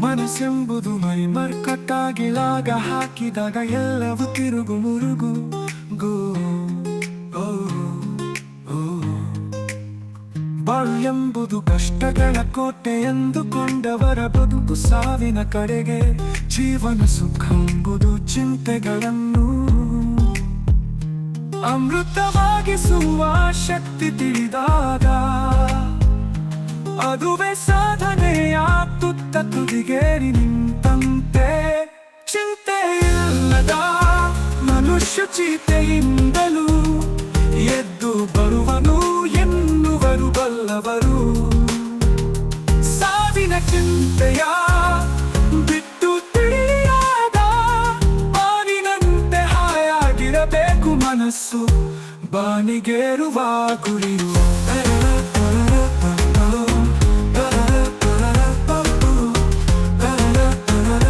ಮನಸ್ಸೆಂಬುದು ಮೈ ಮರ್ಕಟ್ಟಾಗಿಲಾಗ ಹಾಕಿದಾಗ ಎಲ್ಲವೂ ತಿರುಗು ಮುರುಗು ಗೋ ಓ, ಓ. ಬಾಳು ಕಷ್ಟಗಳ ಕೋಟೆ ಎಂದುಕೊಂಡವರ ಬದುಕು ಸಾವಿನ ಕಡೆಗೆ ಜೀವನ ಸುಖ ಎಂಬುದು ಚಿಂತೆಗಳನ್ನು ಅಮೃತವಾಗಿಸುವ ಶಕ್ತಿ ತಿಳಿದಾಗ ಅದುವೇ ಸಾಧನೆಯ ತುತ್ತ ತುದಿಗೇರಿ ನಿಂತಂತೆ. ಚಿಂತೆ ಇಲ್ಲದ ಮನುಷ್ಯ ಚೀತೆಯಿಂದಲೂ ಎದ್ದು ಬರುವನು ಎನ್ನುವರು ಬಲ್ಲವರು. ಸಾವಿನ ಚಿಂತೆಯ ಮನಸ್ಸು ಬಾನಿಗೇರುವ ಗುರಿಯು